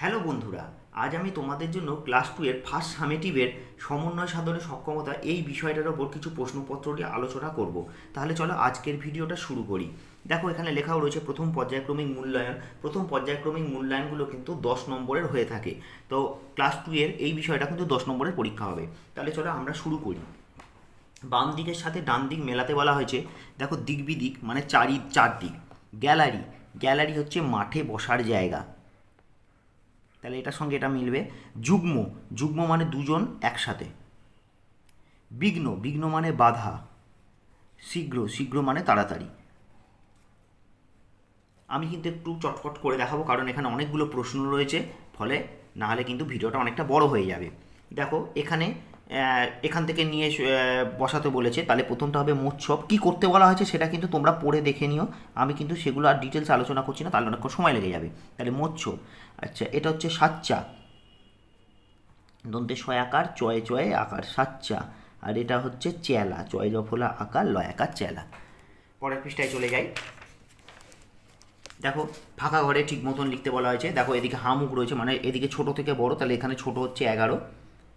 Hello বন্ধুরা, আজ আমি তোমাদের জন্য ক্লাস টু এর ফার্স্ট সামেটিভের সমন্বয় সাধনের সক্ষমতা এই বিষয়টার ওপর কিছু প্রশ্নপত্র নিয়ে আলোচনা করব। তাহলে চলো আজকের ভিডিওটা শুরু করি। দেখো, এখানে লেখাও রয়েছে প্রথম পর্যায়ক্রমিক মূল্যায়ন। প্রথম পর্যায়ক্রমিক মূল্যায়নগুলো কিন্তু দশ নম্বরের হয়ে থাকে। তো ক্লাস টু এর এই বিষয়টা কিন্তু দশ নম্বরের পরীক্ষা হবে। তাহলে চলো আমরা শুরু করি। বাম দিকের সাথে ডান দিক মেলাতে বলা হয়েছে। দেখো, দিক বিদিক মানে চারি চার দিক গ্যালারি। গ্যালারি হচ্ছে মাঠে বসার জায়গা। তাহলে এটার সঙ্গে এটা মিলবে। যুগ্ম যুগ্ম মানে দুজন একসাথে। বিঘ্ন বিঘ্ন মানে বাধা। শীঘ্র শীঘ্র মানে তাড়াতাড়ি। আমি কিন্তু একটু চটপট করে দেখাবো, কারণ এখানে অনেকগুলো প্রশ্ন রয়েছে। ফলে নাহলে কিন্তু ভিডিওটা অনেকটা বড় হয়ে যাবে। দেখো, এখানে এখান থেকে নিয়ে বসাতে বলেছে। তাহলে প্রথমটা হবে মোচ্ছব কী করতে বলা হয়েছে সেটা কিন্তু তোমরা পড়ে দেখে নিও। আমি কিন্তু সেগুলো আর ডিটেলস আলোচনা করছি না, তাহলে অনেক সময় লেগে যাবে। তাহলে মোচ্ছব আচ্ছা এটা হচ্ছে সাচ্চা। দন্তে ছয় আকার, চয়ে চয়ে আকার সাচ্চা। আর এটা হচ্ছে চেলা। চয় জফলা আকার, লয় আকার চেলা। পরের পৃষ্ঠায় চলে যাই। দেখো, ফাঁকা ঘরে ঠিক মতন লিখতে বলা হয়েছে। দেখো, এদিকে হামুক রয়েছে মানে এদিকে ছোট থেকে বড়, তাহলে এখানে ছোট হচ্ছে এগারো।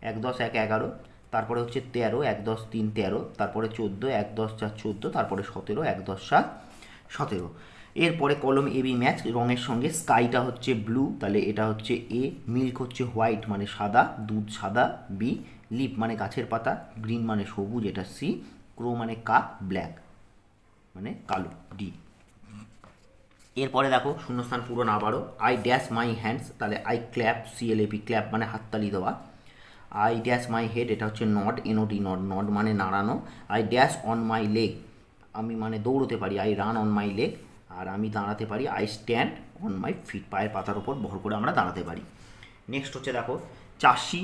এক দশ, এক এগারো, তারপরে হচ্ছে তেরো, এক দশ, তিন তেরো, তারপরে চোদ্দ, এক দশ, চার চোদ্দ, তারপরে সতেরো, এক দশ, সাত, সতেরো। এরপরে কলম এবি ম্যাচ, রঙের সঙ্গে স্কাইটা হচ্ছে ব্লু, তাহলে এটা হচ্ছে এ, মিল্ক হচ্ছে হোয়াইট মানে সাদা, দুধ সাদা, বি, লিপ মানে গাছের পাতা, গ্রিন মানে সবুজ, এটা সি, ক্রো মানে কাক ব্ল্যাক মানে কালো, ডি। এরপরে দেখো, শূন্যস্থান পূরণ আবারও আই ড্যাশ মাই হ্যান্ডস তাহলে I clap C L A P clap মানে হাততালি দেওয়া। আই ড্যাশ মাই হেড এটা হচ্ছে নড এনওডি নড নড মানে নাড়ানো। I dash on my leg আমি মানে দৌড়তে পারি। I run on my leg আর আমি দাঁড়াতে পারি। I stand on my feet পায়ের পাতার উপর ভর করে আমরা দাঁড়াতে পারি। নেক্সট হচ্ছে দেখো, চাষি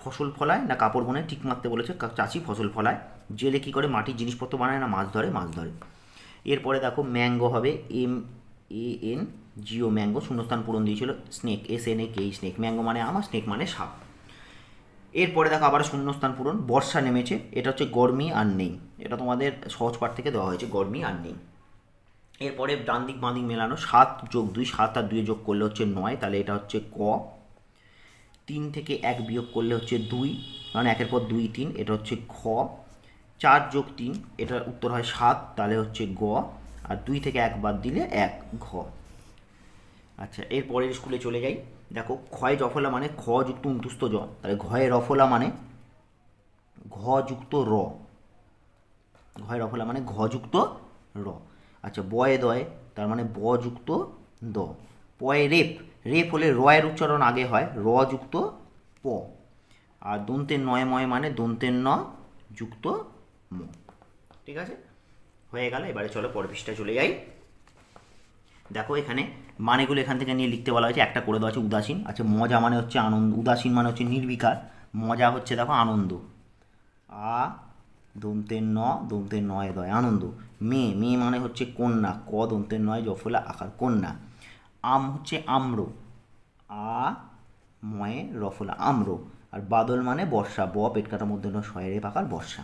ফসল ফলায় না কাপড় বোনে ঠিক মারতে বলেছে চাষি ফসল ফলায়। জেলে কী করে? মাটির জিনিসপত্র বানায় না? মাছ ধরে মাছ ধরে। এরপরে দেখো ম্যাঙ্গো হবে M A N G O mango শূন্যস্থান পূরণ দিয়েছিল। Snake S N A K snake mango মানে আমার স্নেক মানে সাপ। এরপরে দেখো আবার শূন্যস্থান পূরণ, বর্ষা নেমেছে, এটা হচ্ছে গরমি আর নেই, এটা তোমাদের সহজ পাঠ থেকে দেওয়া হয়েছে, গরমি আর নেই। এরপরে ডান দিক বাঁ দিক মেলানো, সাত যোগ দুই, সাত আর দুই যোগ করলে হচ্ছে নয়, তাহলে এটা হচ্ছে ক। তিন থেকে এক বিয়োগ করলে হচ্ছে দুই, কারণ একের পর দুই তিন, এটা হচ্ছে খ। চার যোগ তিন, এটার উত্তর হয় সাত, তাহলে হচ্ছে গ, আর দুই থেকে এক বাদ দিলে এক, ঘ। আচ্ছা এর পরের স্কুলে চলে যাই। দেখো ক্ষয় জফলা মানে খ যুক্ত উন্তুস্ত জ। তাহলে ঘয়ে রফলা মানে ঘ যুক্ত র। ঘয় রফলা মানে ঘ যুক্ত র। আচ্ছা বয়ে দয়ে, তার মানে ব যুক্ত দ। পয়ে রেপ রেপ হলে রয়ের উচ্চারণ আগে হয়, র যুক্ত প। আর দন্তের নয় ময় মানে দন্তের ন যুক্ত ম। ঠিক আছে? হয়ে গেল, এবারে চলো পরের চলে যাই। দেখো এখানে মানেগুলো এখান থেকে নিয়ে লিখতে বলা হয়েছে, একটা করে দেওয়া আছে উদাসীন। আচ্ছা মজা মানে হচ্ছে আনন্দ, উদাসীন মানে হচ্ছে নির্বিকার। মজা হচ্ছে দেখো আনন্দ। আ দন্তের ন দন্তের নয় দয়, আনন্দ। মেয়ে মেয়ে মানে হচ্ছে কন্যা, ক দন্তের নয়, জফলা, আকার, কন্যা। আম হচ্ছে আম্র। আ, ময়ে, রফলা, আম্র। আর বাদল মানে বর্ষা, ব পেট কাটার মধ্যে ন শয়ের পাকার বর্ষা।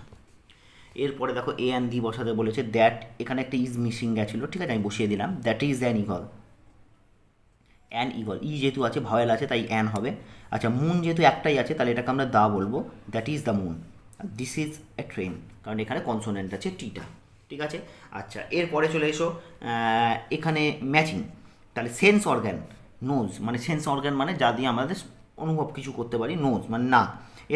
এরপরে দেখো এ অ্যান দি বসাতে বলেছে, দ্যাট এখানে একটা ইজ মিসিং গেছিল, ঠিক আছে, আমি বসিয়ে দিলাম। That is an eagle. An eagle E যেহেতু আছে ভাওয়েল আছে, তাই অ্যান হবে। আচ্ছা মুন যেহেতু একটাই আছে, তাহলে এটাকে আমরা দা বলব। That is the moon this is a train কারণ এখানে কনসোনেন্ট আছে টিটা ঠিক আছে? আচ্ছা এরপরে চলে এসো এখানে ম্যাচিং তাহলে সেন্স অর্গ্যান নোজ মানে সেন্স অর্গ্যান মানে যা দিয়ে আমাদের অনুভব কিছু করতে পারি নোজ মানে না।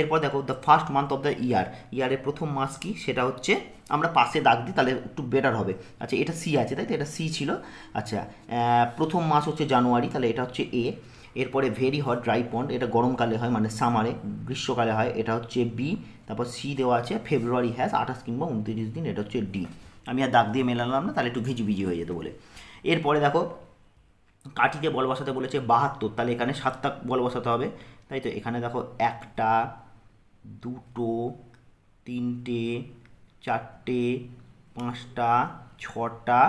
এরপর দেখো the first month of the year ইয়ারের প্রথম মাস কি? সেটা হচ্ছে আমরা পাশে দাগ দিই, তাহলে একটু বেটার হবে। আচ্ছা এটা সি আছে, তাই তো? এটা সি ছিল। আচ্ছা প্রথম মাস হচ্ছে জানুয়ারি, তাহলে এটা হচ্ছে এ এরপরে ভেরি হট ড্রাই পন্ড এটা গরমকালে হয় মানে সামারে গ্রীষ্মকালে হয়, এটা হচ্ছে বি তারপর সি দেওয়া আছে ফেব্রুয়ারি হ্যাজ আঠাশ কিংবা উনত্রিশ দিন, এটা হচ্ছে ডি আমি আর দাগ দিয়ে মেলালাম না, তাহলে একটু ভিজি ভিজি হয়ে যেত বলে। এরপরে দেখো, কাঠিতে বল বসাতে বলেছে বাহাত্তর, তাহলে এখানে সাতটা বল বসাতে হবে। তাই তো এখানে দেখো একটা, দুটো, তিনটে, চারটে, পাঁচটা, ছটা,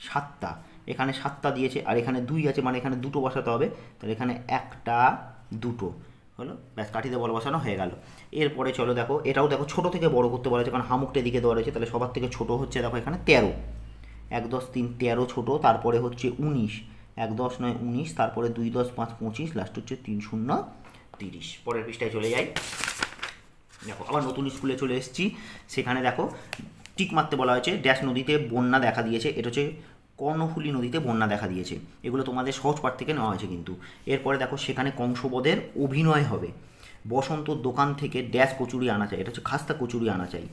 সাতটা। এখানে সাতটা দিয়েছে আর এখানে দুই আছে মানে এখানে দুটো বসাতে হবে। তাহলে এখানে একটা, দুটো। হলো? ব্যাস, কাঠিতে বল বসানো হয়ে গেল। এরপরে চলো দেখো, এটাও দেখো ছোটো থেকে বড় করতে বলা হয়েছে কারণ হামুকটা দিকে দেওয়া রয়েছে, তাহলে সবার থেকে ছোটো হচ্ছে দেখো এখানে তেরো। এক, দশ, তিন, তেরো ছোটো, তারপরে হচ্ছে উনিশ। এক, দশ নয়, উনিশ, তারপরে দুই, দশ, পাঁচ, পঁচিশ, লাস্ট হচ্ছে তিন, শূন্য তিরিশ, পরের পৃষ্ঠায় চলে যাই। দেখো, আবার নতুন স্কুলে চলে এসেছি। সেখানে দেখো, টিক মারতে বলা হয়েছে ড্যাশ নদীতে বন্যা দেখা দিয়েছে। এটা হচ্ছে কর্ণফুলী নদীতে বন্যা দেখা দিয়েছে। এগুলো তোমাদের সহজ পাঠ থেকে নেওয়া হয়েছে কিন্তু। এরপরে দেখো, সেখানে কংসবদের অভিনয় হবে। বসন্ত দোকান থেকে ড্যাশ কচুরি আনা চাই। এটা হচ্ছে খাস্তা কচুরি আনা চাই।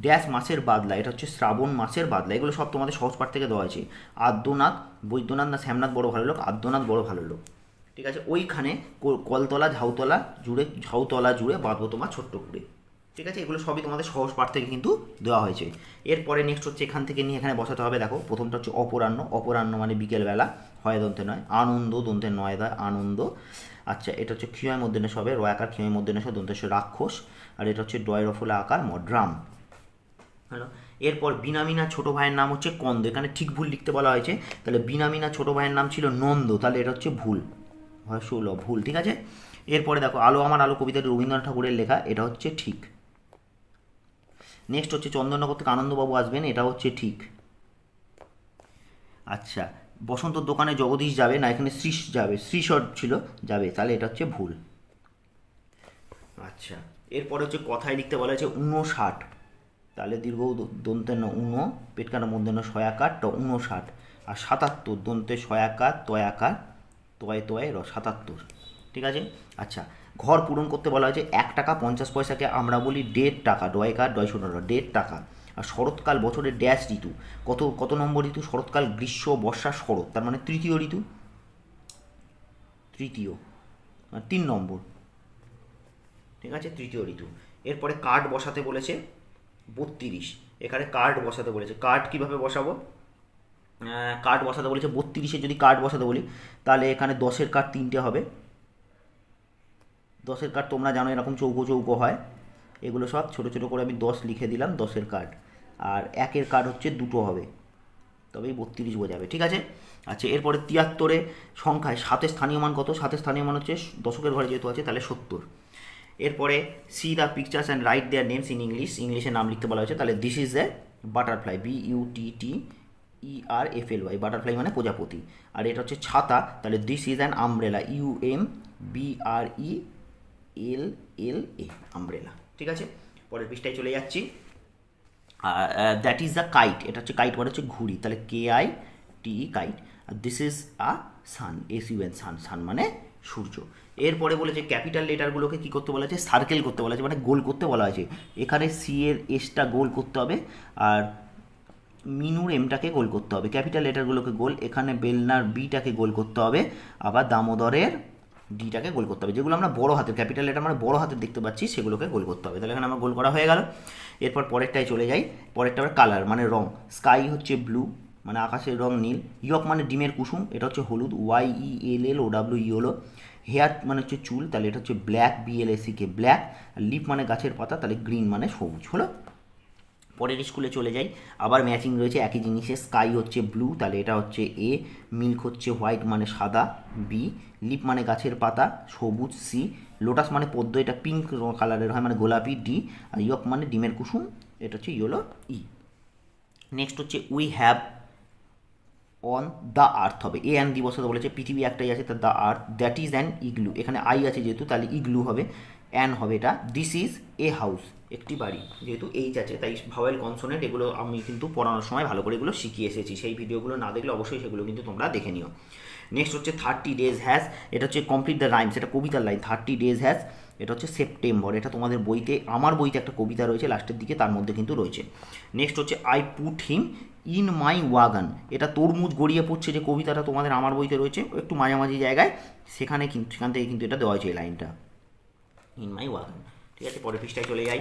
ড্যাশ মাসের বাদলা, এটা হচ্ছে শ্রাবণ মাসের বাদলা। এগুলো সব তোমাদের সহজ পাঠ থেকে দেওয়া আছে আদ্যনাথ, বৈদ্যনাথ না শ্যামনাথ বড় ভালো লোক? আদ্যনাথ বড় ভালো লোক। ঠিক আছে? ওইখানে কলতলা, ঝাউতলা জুড়ে ঝাউতলা জুড়ে বাঁধবো তোমার ছোট্ট করে। ঠিক আছে? এগুলো সবই তোমাদের সহজ পাঠ থেকে কিন্তু দেওয়া হয়েছে। এরপরে নেক্সট হচ্ছে এখান থেকে নিয়ে এখানে বসাতে হবে, দেখো। প্রথমটা হচ্ছে অপরাহ্ন। অপরাহ্ন মানে বিকেলবেলা, হয় দন্তে নয়। আনন্দ, দন্তে নয় দয় আনন্দ। আচ্ছা এটা হচ্ছে ক্ষীয় মধ্যে নেশ হবে রয়াকার ক্ষীয় মধ্যে নেশ দন্তেশ রাক্ষস। আর এটা হচ্ছে ডয়রফলা আকার, মড্রাম। হ্যালো এরপর বিনামিনা ছোট ভাইয়ের নাম হচ্ছে কন্দ। এখানে ঠিক ভুল লিখতে বলা হয়েছে। তাহলে বিনামিনা ছোটো ভাইয়ের নাম ছিল নন্দ। তাহলে এটা হচ্ছে ভুল। হয় ষোলো, ভুল, ঠিক আছে? এরপরে দেখো, আলো, আমার আলো, কবিতাটি রবীন্দ্রনাথ ঠাকুরের লেখা, এটা হচ্ছে ঠিক। নেক্সট হচ্ছে চন্দননগর থেকে আনন্দবাবু আসবেন, এটা হচ্ছে ঠিক। আচ্ছা বসন্তর দোকানে জগদীশ যাবে, না, এখানে শ্রীশ যাবে, শ্রীশর ছিল, যাবে, তাহলে এটা হচ্ছে ভুল। আচ্ছা এরপরে হচ্ছে কথায় লিখতে বলা হয়েছে উনষাট তাহলে দীর্ঘ দ- দন্তে ন উন পেটকাটার মধ্যে ন ছয়াকার ট উনষাট আর সাতাত্তর, দন্তে ছয়াকার তয়াকার। তয় তয় র, সাতাত্তর। ঠিক আছে? আচ্ছা ঘর পূরণ করতে বলা হয়েছে এক টাকা পঞ্চাশ পয়সাকে আমরা বলি দেড় টাকা ডয়কার ডয় শূন্য দেড় টাকা। আর শরৎকাল বছরের ড্যাশ ঋতু, কত কত নম্বর ঋতু? শরৎকাল, গ্রীষ্ম, বর্ষা, শরৎ, তার মানে তৃতীয় ঋতু? তৃতীয়। তিন নম্বর। ঠিক আছে? তৃতীয় ঋতু। এরপরে কার্ড বসাতে বলেছে বত্রিশ। এখানে কার্ড বসাতে বলেছে। কার্ড কীভাবে বসাবো? কার্ড বসাতে বলেছে, বত্রিশে যদি কার্ড বসাতে বলি, তাহলে এখানে দশের কার্ড তিনটে হবে। দশের কার্ড তোমরা জানো এরকম চৌকো চৌকো হয়। এগুলো সব ছোটো ছোটো করে আমি দশ লিখে দিলাম, দশের কার্ড আর একের কার্ড হচ্ছে দুটো হবে। তবেই বত্রিশ বোঝাবে, ঠিক আছে? আচ্ছা এরপরে তিয়াত্তরে সংখ্যায় সাতের স্থানীয় মান কত? সাতের স্থানীয় মান হচ্ছে দশকের ঘরে যেহেতু আছে, তাহলে সত্তর। এরপরে see the pictures and write their names in English ইংলিশে নাম লিখতে বলা হয়েছে, তাহলে this is the butterfly B U T T E R F L Y butterfly মানে প্রজাপতি। আর এটা হচ্ছে ছাতা, তাহলে this is an umbrella U M B R E L L A umbrella ঠিক আছে? পরের পৃষ্ঠায় চলে যাচ্ছি। দ্যাট ইজ দ্য কাইট এটা হচ্ছে কাইট মানে হচ্ছে ঘুড়ি, তাহলে K I T E kite R this is a sun S U N sun sun মানে সূর্য। এরপরে বলেছে ক্যাপিটাল লেটারগুলোকে কী করতে বলা হয়েছে? সার্কেল করতে বলা হয়েছে মানে গোল করতে বলা হয়েছে। এখানে সি এর এসটা গোল করতে হবে। আর মিনুর এমটাকে গোল করতে হবে। ক্যাপিটাল লেটারগুলোকে গোল, এখানে বেলনার বিটাকে গোল করতে হবে। আবার দামোদরের ডিটাকে গোল করতে হবে। যেগুলো আমরা বড় হাতের, ক্যাপিটাল লেটার আমরা বড় হাতের দেখতে পাচ্ছি, সেগুলোকে গোল করতে হবে। তাহলে এখানে আমার গোল করা হয়ে গেল। এরপর পরেরটায় চলে যাই। পরেরটা আবার কালার মানে রং। স্কাই হচ্ছে ব্লু মানে আকাশের রং নীল। ইয়ক মানে ডিমের কুসুম, এটা হচ্ছে হলুদ। Y E L L O W E হলো হেয়ার মানে হচ্ছে চুল, তাহলে এটা হচ্ছে black B L A C K black. Leaf মানে গাছের পাতা, তাহলে গ্রিন মানে সবুজ, হলো? পরের স্কুলে চলে যাই। আবার ম্যাচিং রয়েছে, একই জিনিসে। স্কাই হচ্ছে ব্লু তাহলে এটা হচ্ছে এ মিল্ক হচ্ছে হোয়াইট মানে সাদা। বি লিপ মানে গাছের পাতা। সবুজ সি লোটাস মানে পদ্ম। এটা পিঙ্ক কালারের হয় মানে গোলাপি। ডি আর ইয়ক মানে ডিমের কুসুম। এটা হচ্ছে ইয়েলো ই নেক্সট হচ্ছে we have on the earth হবে। এ অ্যান দিবস বলেছে, পৃথিবী একটাই আছে তা the earth that is an igloo এখানে আই আছে যেহেতু, তাহলে ইগলু হবে। অ্যান হবে এটা। দিস ইজ এ হাউস একটি বাড়ি, যেহেতু এইচ আছে, তাই ভাওয়েল কনসোনেন্ট এগুলো আমি কিন্তু পড়ানোর সময় ভালো করে এগুলো শিখিয়ে এসেছি। সেই ভিডিওগুলো না দেখলে অবশ্যই সেগুলো কিন্তু তোমরা দেখে নিও। নেক্সট হচ্ছে থার্টি ডেজ হ্যাজ এটা হচ্ছে কমপ্লিট দ্য রাইমস এটা কবিতার লাইন থার্টি ডেজ হ্যাজ এটা হচ্ছে সেপ্টেম্বর এটা তোমাদের বইতে, আমার বইতে একটা কবিতা রয়েছে, লাস্টের দিকে তার মধ্যে কিন্তু রয়েছে। নেক্সট হচ্ছে I put him in my wagon এটা তরমুজ গড়িয়ে পড়ছে যে কবিতাটা তোমাদের আমার বইতে রয়েছে, একটু মাঝামাঝি জায়গায়, সেখানে কিন্তু, সেখান থেকে কিন্তু এটা দেওয়া হয়েছে এই লাইনটা ইন মাই ওয়াগান ঠিক আছে, পরের পৃষ্ঠায় চলে যাই।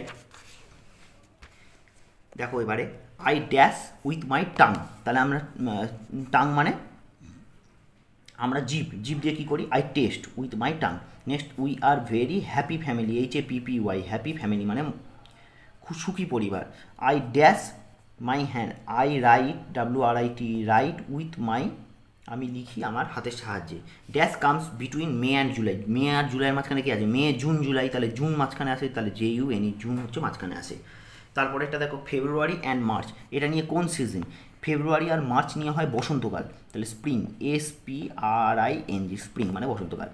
দেখো এবারে I dash with my tongue তাহলে আমরা টাং মানে আমরা জিপ জিপ দিয়ে কী করি? I taste with my tongue next we are very happy family H A P P Y happy family মানে সুখী পরিবার। I dash my hand I write W R I T write with my আমি লিখি আমার হাতের সাহায্যে। Dash comes between May and July May আর জুলাইয়ের মাঝখানে কি আছে? মে জুন জুলাই তাহলে জুন মাঝখানে আসে, তাহলে জে ইউ এনি জুন হচ্ছে মাঝখানে আসে। তারপরে একটা দেখো ফেব্রুয়ারি অ্যান্ড মার্চ এটা নিয়ে কোন সিজন ফেব্রুয়ারি আর মার্চ নিয়ে হয় বসন্তকাল। তাহলে spring S P R I N G spring মানে বসন্তকাল।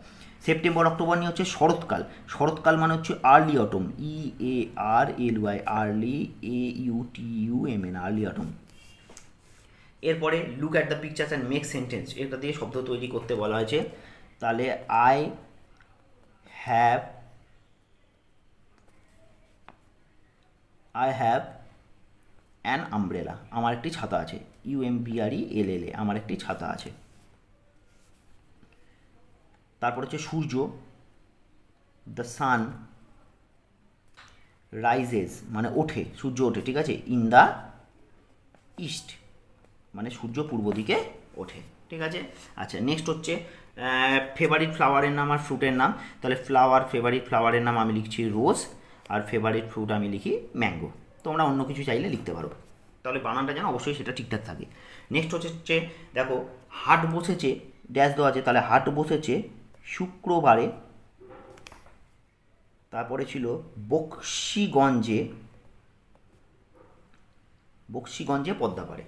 সেপ্টেম্বর অক্টোবর নিয়ে হচ্ছে শরৎকাল। শরৎকাল মানে হচ্ছে early autumn E A R L Y early A U T U M N early autumn এরপরে look at the pictures and make sentence এটা দিয়ে শব্দ তৈরি করতে বলা হয়েছে। তাহলে I have I have an umbrella আমার একটি ছাতা আছে। ইউ এম বিআরই এল এল এ আমার একটি ছাতা আছে। তারপর হচ্ছে সূর্য দ্য সান রাইজেস মানে ওঠে, সূর্য ওঠে, ঠিক আছে? ইন দ্য ইস্ট মানে সূর্য পূর্ব দিকে ওঠে, ঠিক আছে? আচ্ছা নেক্সট হচ্ছে ফেভারিট ফ্লাওয়ারের নাম আর ফ্রুটের নাম। তাহলে ফ্লাওয়ার ফেভারিট ফ্লাওয়ারের নাম আমি লিখছি রোজ আর ফেভারিট ফ্রুট আমি লিখি ম্যাঙ্গো তোমরা অন্য কিছু চাইলে লিখতে পারো। তাহলে বানানটা যেন অবশ্যই সেটা ঠিকঠাক থাকে। নেক্সট হচ্ছে, দেখো হাট বসেছে ড্যাশ দেওয়া আছে, তাহলে হাট বসেছে শুক্রবারে। তারপরে ছিল বক্সিগঞ্জে বক্সিগঞ্জে পদ্মাপাড়ে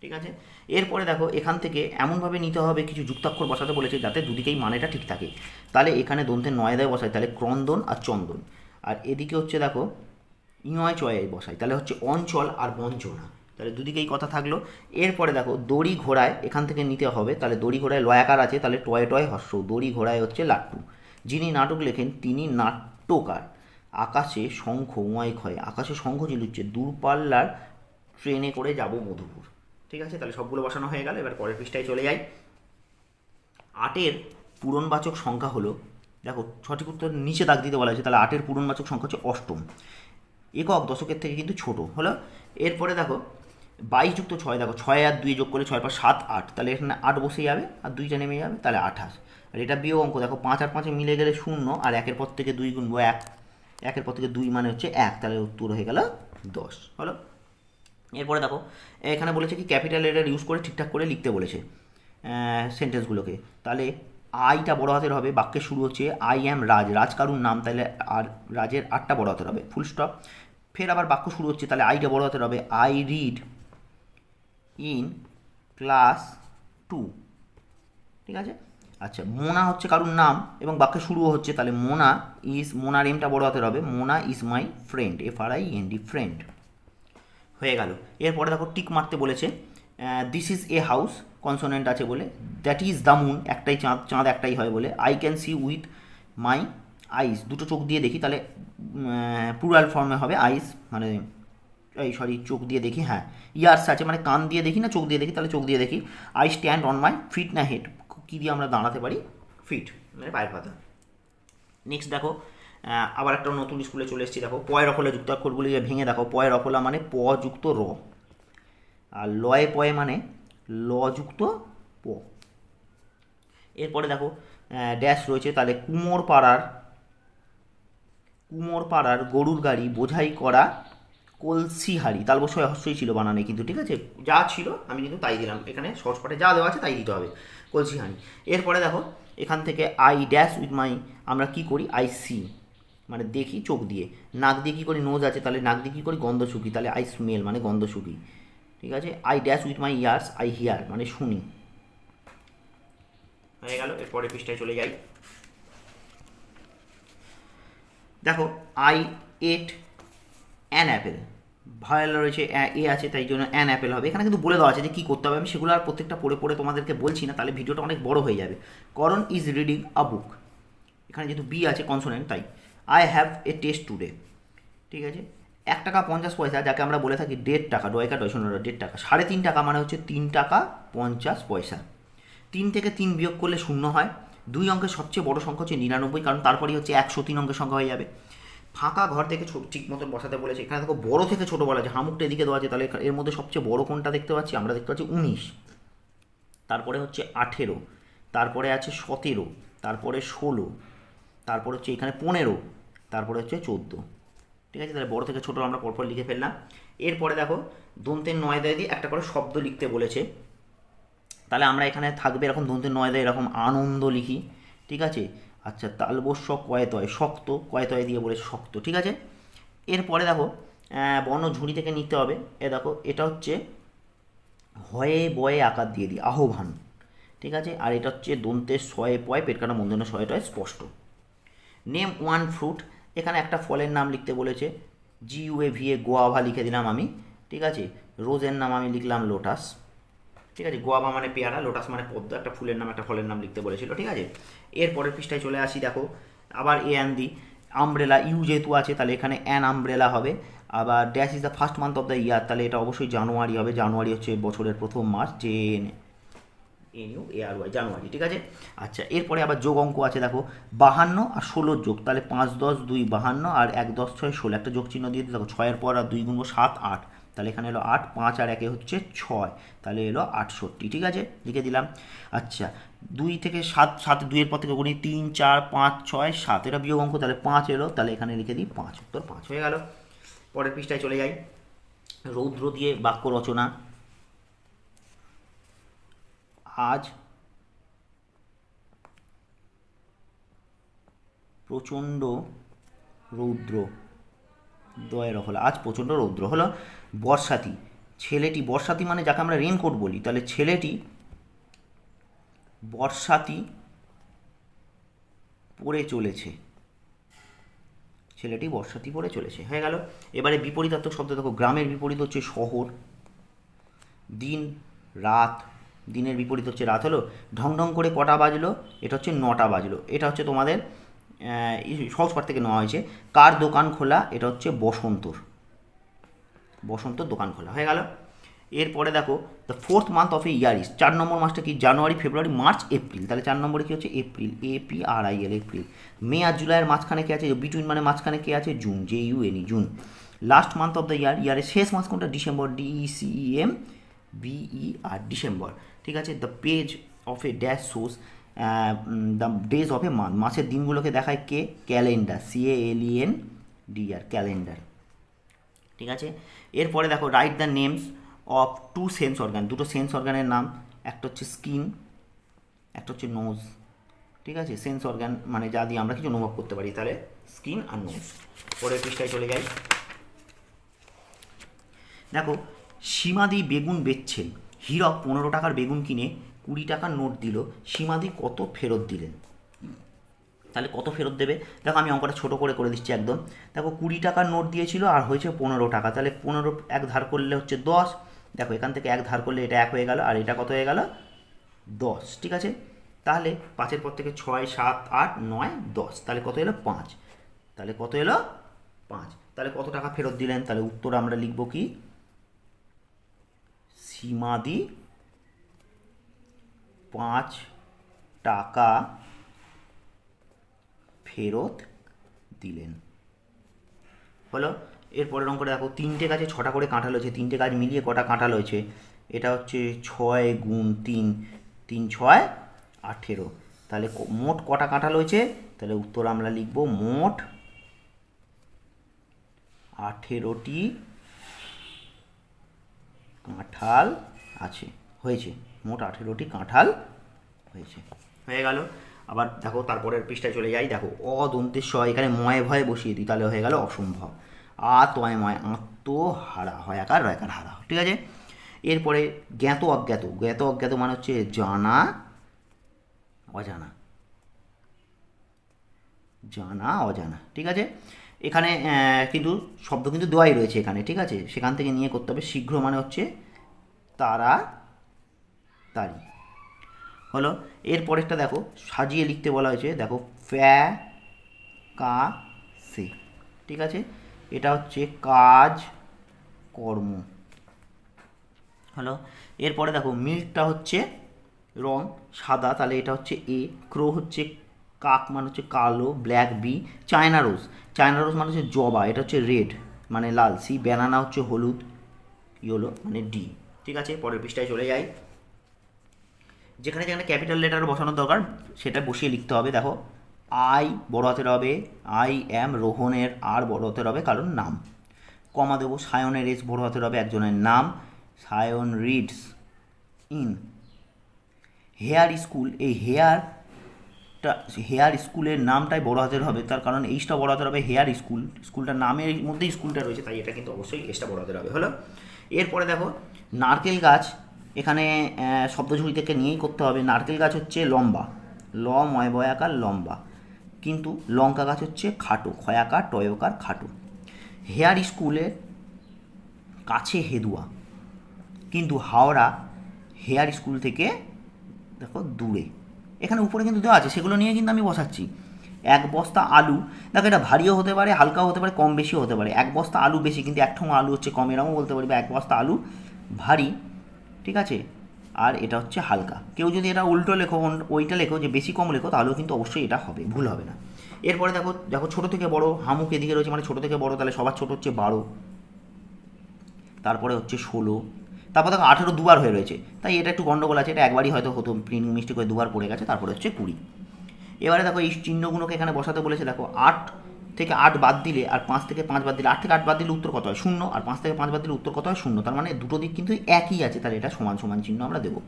ঠিক আছে? এরপরে দেখো, এখান থেকে এমনভাবে নিতে হবে, কিছু যুক্তাক্ষর বসাতে বলেছে যাতে দুদিকেই মানেটা ঠিক থাকে। তাহলে এখানে দন্তের নয় দেয় বসায়, তাহলে ক্রন্দন আর চন্দন। আর এদিকে হচ্ছে দেখো ইংয় চয়ে বসাই তাহলে হচ্ছে অঞ্চল আর বঞ্চনা। তাহলে দুদিকেই কথা থাকল। এরপরে দেখো, দড়ি ঘোড়ায় এখান থেকে নিতে হবে, তাহলে দড়ি ঘোড়ায় লয়াকার আছে, তাহলে টয় টয় হর্ষ দড়ি ঘোড়ায় হচ্ছে লাট্টু। যিনি নাটক লেখেন, তিনি নাট্যকার। আকাশে শঙ্খ উঁয়াই ক্ষয়। আকাশে শঙ্খ চিলুচ্ছে দূরপাল্লার ট্রেনে করে যাব মধুপুর। ঠিক আছে? তাহলে সবগুলো বসানো হয়ে গেল, এবার পরের পৃষ্ঠায় চলে যাই। আটের পূরণবাচক সংখ্যা হলো, দেখো সঠিক উত্তর নিচে দাগ দিতে বলা হয়েছে, তাহলে আটের পূরণবাচক সংখ্যা হচ্ছে অষ্টম। একক দশকের থেকে কিন্তু ছোট, হলো? এরপরে দেখো বাইশ যুক্ত ছয়, দেখো ছয় আর দুই যোগ করে ছয় পাঁচ সাত আট, তাহলে এখানে আট বসে যাবে আর দুইটা নেমে যাবে, তাহলে আঠাশ। আর এটা বিয়োগ অঙ্ক, দেখো পাঁচ আর পাঁচে মিলে গেলে শূন্য আর একের পর থেকে দুই গুণবো এক, একের পর থেকে দুই মানে হচ্ছে এক, তাহলে উত্তর হয়ে গেল দশ, হলো? এরপরে দেখো, এখানে বলেছে কি ক্যাপিটাল লেটার ইউজ করে ঠিকঠাক করে লিখতে বলেছে সেন্টেন্সগুলোকে তাহলে আইটা বড় হাতের হবে বাক্যের শুরু হচ্ছে আই অ্যাম রাজ রাজ কারুর নাম, তাহলে আর রাজের আটটা বড় হাতের হবে ফুল স্টপ ফের আবার বাক্য শুরু হচ্ছে, তাহলে আইটা বড় হাতের হবে I read in class two ঠিক আছে? আচ্ছা মোনা হচ্ছে কারুর নাম এবং বাক্য শুরুও হচ্ছে, তাহলে মোনা ইজ মোনার এমটা বড় হাতের হবে, Mona is my friend F R I N D friend হয়ে গেল। এরপরে দেখো টিক মারতে বলেছে this is a house consonant আছে বলে। দ্যাট ইজ দ্য মুন একটাই চাঁদ চাঁদ একটাই হয় বলে। I can see with my eyes দুটো চোখ দিয়ে দেখি, তাহলে প্লুরাল ফর্মে হবে আইস মানে এই সরি চোখ দিয়ে দেখি হ্যাঁ। ইয়ার্স আছে মানে কান দিয়ে দেখি না, চোখ দিয়ে দেখি, তাহলে চোখ দিয়ে দেখি। I stand on my feet না হেড কী দিয়ে আমরা দাঁড়াতে পারি? ফিট মানে পায়ের পাতা। নেক্সট দেখো আবার একটা নতুন স্কুলে চলে এসেছি। দেখো, পয় পয়ের অফলা যুক্তাক্ষরগুলি ভেঙে, দেখো পয়ের অফলা মানে প যুক্ত র। আর লয়ে পয়ে মানে ল যুক্ত প। এরপরে দেখো ড্যাশ রয়েছে, তাহলে কুমোর পাড়ার কুমোর পাড়ার গরুর গাড়ি বোঝাই করা কলসি হাড়ি। তাল বসে অবশ্যই ছিল বানানে কিন্তু, ঠিক আছে? যা ছিল, আমি কিন্তু তাই দিলাম। এখানে পাঠে যা দেওয়া আছে তাই দিতে হবে, কলসি হাঁড়ি। এরপরে দেখো, এখান থেকে আই ড্যাশ উইথ মাই আমরা কি করি? আই সি মানে দেখি চোখ দিয়ে। নাক দিয়ে কী করি নোজ আছে, তাহলে নাক দিয়ে কী করি? গন্ধ শুকি। তাহলে আই স্মেল মানে গন্ধ শুকি। ঠিক আছে? I dash with my ears I hear মানে শুনি। হয়ে গেল, এরপরে পৃষ্ঠায় চলে যাই। দেখো আই এট অ্যান অ্যাপেল ভয়াল রয়েছে, এ আছে, তাই জন্য অ্যান অ্যাপেল হবে। এখানে কিন্তু বলে দেওয়া আছে যে কী করতে হবে, আমি সেগুলো আর প্রত্যেকটা পড়ে পড়ে তোমাদেরকে বলছি না, তাহলে ভিডিওটা অনেক বড় হয়ে যাবে। করণ ইজ রিডিং আ বুক এখানে যেহেতু বি আছে কনসোনেন্ট তাই। হ্যাভ এ টেস্ট টুডে ঠিক আছে? এক টাকা পঞ্চাশ পয়সা, যাকে আমরা বলে থাকি দেড় টাকা ডয়কা ডয়শন দেড় টাকা। সাড়ে তিন টাকা মানে হচ্ছে তিন টাকা পঞ্চাশ পয়সা। তিন থেকে তিন বিয়োগ করলে শূন্য হয়। দুই অঙ্কের সবচেয়ে বড় সংখ্যা হচ্ছে নিরানব্বই, কারণ তারপরেই হচ্ছে একশো তিন অঙ্কের সংখ্যা হয়ে যাবে। ফাঁকা ঘর থেকে ছো- ঠিক মতন বসাতে বলেছে। এখানে দেখো, বড় থেকে ছোট বলা আছে। হামুকটা এদিকে দেওয়া আছে। তাহলে এর মধ্যে সবচেয়ে বড় কোনটা দেখতে পাচ্ছি? আমরা দেখতে পাচ্ছি উনিশ। তারপরে হচ্ছে আঠেরো। তারপরে আছে সতেরো। তারপরে ষোলো। তারপরে হচ্ছে এখানে পনেরো। তারপরে হচ্ছে চোদ্দ। ঠিক আছে? তাহলে বড় থেকে ছোটো আমরা পরপর লিখে ফেললাম। এরপরে দেখো, দন্তের নয় দয় একটা করে শব্দ লিখতে বলেছে। তাহলে আমরা এখানে থাকবে এরকম দন্তের নয় দেয়, এরকম আনন্দ লিখি। ঠিক আছে? আচ্ছা তালবস্য কয়তয় শক্ত কয়তয় দিয়ে বলেছে শক্ত। ঠিক আছে? এরপরে দেখো বর্ণ ঝুড়ি থেকে নিতে হবে। এ দেখো, এটা হচ্ছে হয়ে বয়ে আকার দিয়ে দিই, আহ্বান। ঠিক আছে? আর এটা হচ্ছে দন্তের শয়ে পয় পেট কাটা মন্দনের শয়েটায় স্পষ্ট। নেম ওয়ান ফ্রুট এখানে একটা ফলের নাম লিখতে বলেছে। G U A V A guava লিখে দিলাম আমি, ঠিক আছে? রোজের নাম আমি লিখলাম লোটাস ঠিক আছে? গোয়াভা মানে পেয়ারা লোটাস মানে পদ্ম, একটা ফুলের নাম, একটা ফলের নাম লিখতে বলেছিল, ঠিক আছে? এর পরের পৃষ্ঠায় চলে আসি, দেখো, আবার a an the umbrella U যেহেতু আছে, তাহলে এখানে অ্যান আমব্রেলা হবে, আবার dash is the first month of the year তাহলে এটা অবশ্যই জানুয়ারি হবে, জানুয়ারি হচ্ছে বছরের প্রথম মাস যে N U A R Y January, ঠিক আছে? আচ্ছা এরপরে আবার যোগ অঙ্ক আছে, দেখো, বাহান্ন আর ষোলোর যোগ, তাহলে পাঁচ, দশ, দুই, বাহান্ন আর এক, দশ, ছয়, ষোলো, একটা যোগ চিহ্ন দিয়ে দেখো, ছয়ের পর আর দুই গুণ সাত, আট, তাহলে এখানে এলো আট, পাঁচ আর একে হচ্ছে ছয়, তাহলে এলো আটষট্টি, ঠিক আছে? লিখে দিলাম। আচ্ছা দুই থেকে সাত সাত দুইয়ের পর থেকে গুণি তিন, চার, পাঁচ, ছয়, সাত, এটা বিয়োগ অঙ্ক, তাহলে পাঁচ এলো, তাহলে এখানে লিখে দিই পাঁচ, উত্তর পাঁচ হয়ে গেল। পরের পৃষ্ঠায় চলে যাই। রৌদ্র দিয়ে বাক্য রচনা। আজ প্রচণ্ড রৌদ্র দয়ের হলো আজ প্রচণ্ড রৌদ্র। হলো বর্ষাতি। ছেলেটি, বর্ষাতি মানে যাকে আমরা রেনকোট বলি, তাহলে ছেলেটি বর্ষাতি পড়ে চলেছে। ছেলেটি বর্ষাতি পড়ে চলেছে। হয়ে গেল। এবারে বিপরীতাত্মক শব্দ দেখো। গ্রামের বিপরীত হচ্ছে শহর। দিন, রাত দিনের বিপরীত হচ্ছে রাত হলো, ঢং ঢং করে কটা বাজলো, এটা হচ্ছে নটা বাজলো। এটা হচ্ছে তোমাদের সহজ থেকে নেওয়া হয়েছে। কার দোকান খোলা? এটা হচ্ছে বসন্তর। বসন্তর দোকান খোলা, হয়ে গেল। এরপরে দেখো the fourth month of a year is চার নম্বর মাসটা কি? January, February, March, April. তাহলে চার নম্বরে কি হচ্ছে? April, A P R I L, April. May আর জুলাইয়ের মাঝখানে কে আছে? বিটুইন মানে মাঝখানে কে আছে? June J U N E June. Last month of the year ইয়ারের শেষ মাস কোনটা? December D E C E M B E R December. ঠিক আছে? The page of a dash source the days of a month মাসের দিনগুলোকে দেখায় কে? Calendar C A L E N D R calendar ঠিক আছে? এরপরে দেখো write the names of two sense organ দুটো সেন্স অর্গানের নাম, একটা হচ্ছে স্কিন একটা হচ্ছে নোজ ঠিক আছে? সেন্স অর্গান মানে যা দিয়ে আমরা কিছু অনুভব করতে পারি। তাহলে স্কিন আর নোজ পরের পৃষ্ঠায় চলে যাই। দেখো, সীমাদি বেগুন বেচছেন। হীরক পনেরো টাকার বেগুন কিনে কুড়ি টাকার নোট দিল, সীমাদি কত ফেরত দিলেন? তাহলে কত ফেরত দেবে? দেখো আমি অঙ্কটা ছোটো করে করে দিচ্ছি একদম। দেখো কুড়ি টাকার নোট দিয়েছিল আর হয়েছে পনেরো টাকা। তাহলে পনেরো এক ধার করলে হচ্ছে দশ। দেখো এখান থেকে এক ধার করলে এটা এক হয়ে গেল আর এটা কত হয়ে গেল? দশ, ঠিক আছে? তাহলে পাঁচের পর থেকে ছয়, সাত, আট, নয়, দশ। তাহলে কত এলো? পাঁচ। তাহলে কত এলো? পাঁচ। তাহলে কত টাকা ফেরত দিলেন? তাহলে উত্তর আমরা লিখব কি? সীমাদি পাঁচ টাকা ফেরত দিলেন। হলো, এরপরের অঙ্কটা দেখো, তিনটে গাছে ছটা করে কাঁঠাল হয়েছে, তিনটে গাছ মিলিয়ে কটা কাঁঠাল হয়েছে। এটা হচ্ছে ছয় গুণ তিন তিন ছয় আঠেরো। তাহলে মোট কটা কাঁঠাল হয়েছে? তাহলে উত্তর আমরা লিখব মোট আঠেরোটি কাঁঠাল আছে, হয়েছে। মোট আঠেরোটি কাঁঠাল হয়েছে। হয়ে গেল। আবার দেখো, তারপরের পৃষ্ঠায় চলে যাই। দেখো অদন্তেশ্ব এখানে ময় ভয়ে বসিয়ে দিই, তাহলে হয়ে গেল অসম্ভব। আ তয় ময়, আত্মহারা হয়, একার রয়কার হারা ঠিক আছে? এরপরে জ্ঞাত অজ্ঞাত জ্ঞাত অজ্ঞাত মানে হচ্ছে জানা, অজানা। জানা, অজানা, ঠিক আছে? এখানে কিন্তু শব্দ কিন্তু দেওয়াই রয়েছে এখানে, ঠিক আছে? সেখান থেকে নিয়ে করতে হবে শীঘ্র মানে হচ্ছে তারা তারি হলো এর পরেরটা দেখো, সাজিয়ে লিখতে বলা হয়েছে, দেখো, ফ্যা, কা, সে, ঠিক আছে? এটা হচ্ছে কাজ, কর্ম। হলো, এরপরে দেখো, মিল্কটা হচ্ছে রং সাদা, তাহলে এটা হচ্ছে এ, ক্রো হচ্ছে কাক মানে হচ্ছে কালো, black, B, China rose. China rose মানে হচ্ছে জবা, এটা হচ্ছে রেড মানে লাল সি ব্যানানা হচ্ছে হলুদ ইয়েলো মানে ডি ঠিক আছে? পরের পৃষ্ঠায় চলে যাই। যেখানে যেখানে ক্যাপিটাল লেটার বসানোর দরকার, সেটা বসিয়ে লিখতে হবে, দেখো। আই বড় হাতের হবে আই অ্যাম রোহনের আর বড় হাতের হবে, কারণ নাম। কমা দেবো সায়নের এস বড় হাতের হবে, একজনের নাম। Sayan reads in her school এই হেয়ারটা হেয়ার স্কুলের নামটাই বড় হাতের হবে, তার কারণ এইচটা বড় হাতের হবে হেয়ার স্কুল। স্কুলটার নামের মধ্যেই স্কুলটা রয়েছে, তাই এটা কিন্তু অবশ্যই এসটা বড় হাতের হবে। হলো? এরপরে দেখো, নারকেল গাছ, এখানে শব্দঝুড়ি থেকে নিয়েই করতে হবে। নারকেল গাছ হচ্ছে লম্বা। ল ময় বয়াকার লম্বা। কিন্তু লঙ্কা গাছ হচ্ছে খাটো, ক্ষয়াকার, টয়কার, খাটো। হেয়ার স্কুলের কাছে হেদুয়া। কিন্তু হাওড়া হেয়ার স্কুল থেকে, দেখো, দূরে। এখানে উপরে কিন্তু দেওয়া আছে, সেগুলো নিয়ে কিন্তু আমি বসাচ্ছি। এক বস্তা আলু, দেখো এটা ভারীও হতে পারে, হালকাও হতে পারে, কম বেশিও হতে পারে। এক বস্তা আলু বেশি, কিন্তু এক ঠোঙা আলু হচ্ছে কম এরকমও বলতে পারি বা এক বস্তা আলু ভারী, ঠিক আছে? আর এটা হচ্ছে হালকা। কেউ যদি এটা উল্টো লেখো ওইটা লেখো, যে বেশি কম লেখো, তাহলেও কিন্তু অবশ্যই এটা হবে, ভুল হবে না। এরপরে দেখো দেখো ছোটো থেকে বড়, হামুক এদিকে রয়েছে মানে ছোটো থেকে বড়, তাহলে সবার ছোটো হচ্ছে বারো। তারপরে হচ্ছে ষোলো। তারপর দেখো আঠেরো দুবার হয়ে রয়েছে। তাই এটা একটু গন্ডগোল আছে, এটা একবারই হয়তো হতো প্রিন্টিং মিস্টেক হয়ে দুবার পড়ে গেছে, তারপরে হচ্ছে কুড়ি। এবারে দেখো এই চিহ্নগুলোকে এখানে বসাতে বলেছে, দেখো আট থেকে আট বাদ দিলে আর পাঁচ থেকে পাঁচ বাদ দিলে, আট থেকে আট বাদ দিলে উত্তর কত হয়? শূন্য, আর পাঁচ থেকে পাঁচ বাদ দিলে উত্তর কত হয়? শূন্য। তার মানে দুটো দিক কিন্তু একই আছে, তাহলে এটা সমান সমান চিহ্ন আমরা দেবো।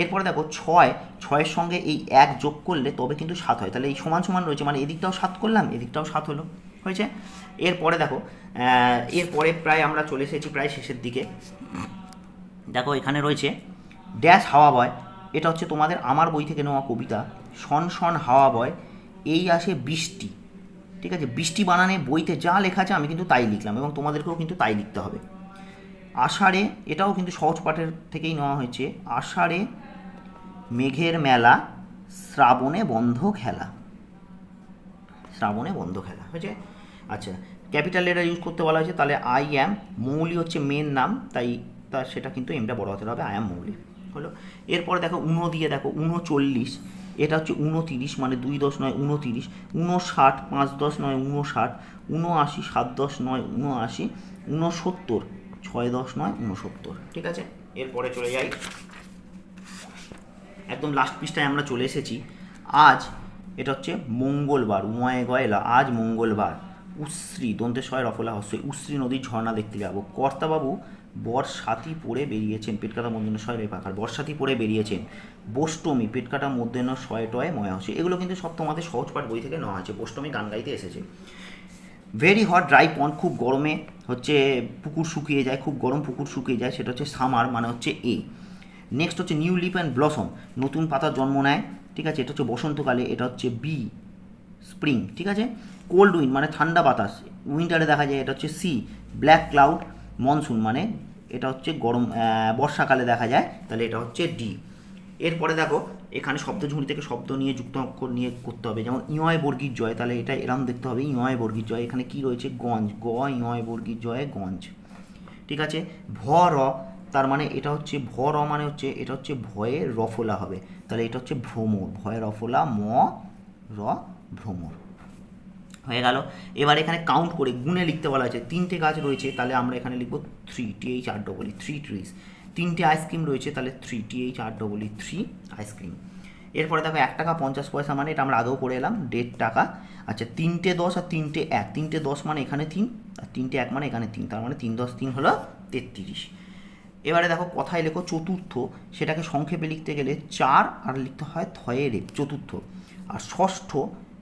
এরপরে দেখো ছয়, ছয়ের সঙ্গে এই এক যোগ করলে তবে কিন্তু সাত হয়। তাহলে এই সমান সমান রয়েছে মানে এদিকটাও সাত করলাম, এদিকটাও সাত হলো। হয়েছে? এরপরে দেখো এরপরে প্রায় আমরা চলে এসেছি প্রায় শেষের দিকে। দেখো এখানে রয়েছে, ড্যাশ হাওয়া বয় এটা হচ্ছে তোমাদের আমার বই থেকে নেওয়া কবিতা, শন শন হাওয়া বয় এই আসে বৃষ্টি, ঠিক আছে? বৃষ্টি বানানে বইতে যা লেখা আছে আমি কিন্তু তাই লিখলাম এবং তোমাদেরকেও কিন্তু তাই লিখতে হবে। আষাঢ়ে, এটাও কিন্তু সহজ পাঠের থেকেই নেওয়া হয়েছে, আষাঢ়ে মেঘের মেলা, শ্রাবণে বন্ধ খেলা শ্রাবণে বন্ধ খেলা, হয়েছে? আচ্ছা ক্যাপিটাল লেটার ইউজ করতে বলা হয়েছে, তাহলে আই অ্যাম মৌলি হচ্ছে মেন নাম, তাই তার সেটা কিন্তু এমটা বড় হতে হবে আই অ্যাম মৌলি হলো। এরপরে দেখো উনো দিয়ে দেখো উনচল্লিশ এটা হচ্ছে উনতিরিশ মানে দুই দশ নয় উনতিরিশ উনষাট পাঁচ দশ নয় উনষাট উনআশি সাত দশ নয় উনআশি উনসত্তর ছয় দশ নয় উনসত্তর ঠিক আছে? এরপরে চলে যাই। একদম লাস্ট পৃষ্ঠায় আমরা চলে এসেছি। আজ এটা হচ্ছে মঙ্গলবার, উময়ে গয়লা, আজ মঙ্গলবার, উশ্রী দন্তেশ্বয় রফলা হস্যই উশ্রী নদীর ঝর্ণা দেখতে যাব। কর্তাবাবু বর্ষাতি পরে বেরিয়েছেন। পেটকাটা মধ্যাহ্ন ছয় রে পাখার। বর্ষাতি পরে বেরিয়েছেন। বোষ্টমী পেটকাটা মধ্যাহ্ন ছয় টয় ময়া হচ্ছে। এগুলো কিন্তু সব তোমাদের সহজ পাঠ বই থেকে নেওয়া আছে। বোষ্টমী গান গাইতে এসেছে। ভেরি হট ড্রাই পন্ড খুব গরমে হচ্ছে পুকুর শুকিয়ে যায়। খুব গরম পুকুর শুকিয়ে যায়, সেটা হচ্ছে সামার মানে হচ্ছে এ। নেক্সট হচ্ছে নিউ লিপ অ্যান্ড ব্লসম নতুন পাতা জন্ম নেয়, ঠিক আছে? এটা হচ্ছে বসন্তকালে, এটা হচ্ছে বি স্প্রিং ঠিক আছে? কোল্ড উইন্ড মানে ঠান্ডা বাতাস। উইন্টারে দেখা যায় এটা হচ্ছে সি ব্ল্যাক ক্লাউড মনসুন মানে এটা হচ্ছে গরম বর্ষাকালে দেখা যায়, তাহলে এটা হচ্ছে ডি। এরপরে দেখো, এখানে শব্দ ঝুড়ি থেকে শব্দ নিয়ে, যুক্ত অক্ষর নিয়ে করতে হবে। যেমন ইয় বর্গীর জয়, তাহলে এটা এরম দেখতে হবে ইয় বর্গীর জয়। এখানে কি রয়েছে? গঞ্জ। গ ইয় বর্গীর জয়, গঞ্জ। ঠিক আছে? ভ, র, তার মানে এটা হচ্ছে, ভ, র মানে হচ্ছে, এটা হচ্ছে ভয়ে রফলা হবে। তাহলে এটা হচ্ছে ভ্রমর। ভয়ে রফলা, ম, র, ভ্রমর। হয়ে গেল। এবার এখানে কাউন্ট করে গুণে লিখতে বলা হয়েছে। তিনটে গাছ রয়েছে, তাহলে আমরা এখানে লিখব three T H R double E three trees তিনটে আইসক্রিম রয়েছে, তাহলে three T H R double E three ice cream এরপরে দেখো, এক টাকা পঞ্চাশ পয়সা মানে এটা আমরা আগেও করে এলাম, দেড় টাকা। আচ্ছা তিনটে দশ আর তিনটে এক। তিনটে দশ মানে এখানে তিন, আর তিনটে এক মানে এখানে তিন। তার মানে তিন দশ তিন হলো তেত্রিশ। এবারে দেখো, কথায় লেখো চতুর্থ। সেটাকে সংক্ষেপে লিখতে গেলে চার আর লিখতে হয় থয়ের চতুর্থ। আর ষষ্ঠ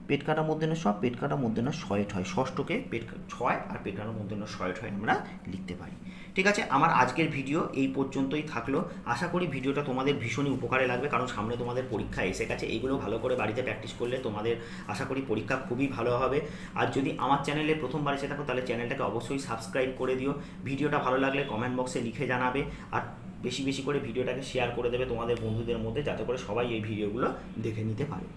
পেট মধ্যে না সব, পেট মধ্যে না শয়েট হয়। ষষ্ঠকে পেট ছয় আর পেট কাটার মধ্যে না শয়েট হয় আমরা লিখতে পারি। ঠিক আছে? আমার আজকের ভিডিও এই পর্যন্তই থাকল। আশা করি ভিডিওটা তোমাদের ভীষণই উপকারে লাগবে, কারণ সামনে তোমাদের পরীক্ষা এসে গেছে। এইগুলো ভালো করে বাড়িতে প্র্যাকটিস করলে তোমাদের আশা করি পরীক্ষা খুবই ভালো হবে। আর যদি আমার চ্যানেলে প্রথমবার এসে থাকো, তাহলে চ্যানেলটাকে অবশ্যই সাবস্ক্রাইব করে দিও। ভিডিওটা ভালো লাগলে কমেন্ট বক্সে লিখে জানাবে। আর বেশি বেশি করে ভিডিওটাকে শেয়ার করে দেবে তোমাদের বন্ধুদের মধ্যে, যাতে করে সবাই এই ভিডিওগুলো দেখে নিতে পারে।